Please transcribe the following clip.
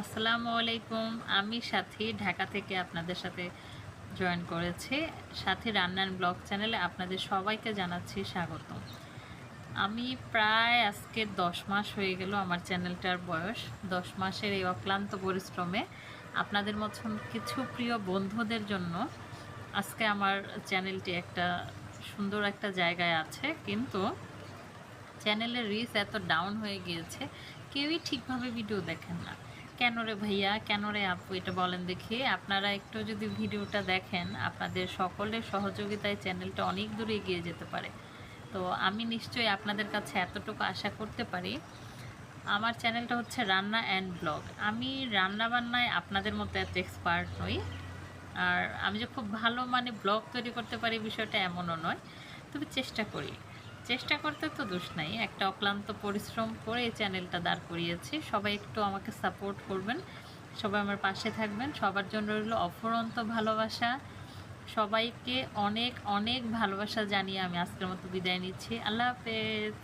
আসসালামু আলাইকুম। আমি সাথী, ঢাকা থেকে আপনাদের সাথে জয়েন করেছি। সাথী রান্নার ব্লগ চ্যানেলে আপনাদের সবাইকে জানাচ্ছি স্বাগত আমি প্রায় আজকে দশ মাস হয়ে গেল আমার চ্যানেলটার বয়স। দশ মাসের এই অক্লান্ত পরিশ্রমে আপনাদের মতন কিছু প্রিয় বন্ধুদের জন্য আজকে আমার চ্যানেলটি একটা সুন্দর একটা জায়গায় আছে। কিন্তু চ্যানেলের রিচ এত ডাউন হয়ে গিয়েছে, কেউই ঠিকভাবে ভিডিও দেখেন না। কেন রে ভাইয়া? কেন রে আপু এটা বলেন দেখি। আপনারা একটু যদি ভিডিওটা দেখেন, আপনাদের সকলের সহযোগিতায় চ্যানেলটা অনেক দূরে এগিয়ে যেতে পারে। তো আমি নিশ্চয়ই আপনাদের কাছে এতটুকু আশা করতে পারি। আমার চ্যানেলটা হচ্ছে রান্না অ্যান্ড ব্লগ। আমি রান্না বান্নায় আপনাদের মতো এত এক্সপার্ট নই। আর আমি যে খুব ভালো মানে ব্লগ তৈরি করতে পারি বিষয়টা এমনও নয়। তবে চেষ্টা করি। চেষ্টা করতে তো দোষ নাই। একটা অক্লান্ত পরিশ্রম করে এই চ্যানেলটা দাঁড় করিয়েছি। সবাই একটু আমাকে সাপোর্ট করবেন। সবাই আমার পাশে থাকবেন। সবার জন্য রইল অফুরন্ত ভালোবাসা। সবাইকে অনেক অনেক ভালোবাসা জানিয়ে আমি আজকের মতো বিদায় নিচ্ছি। আল্লাহ হাফেজ।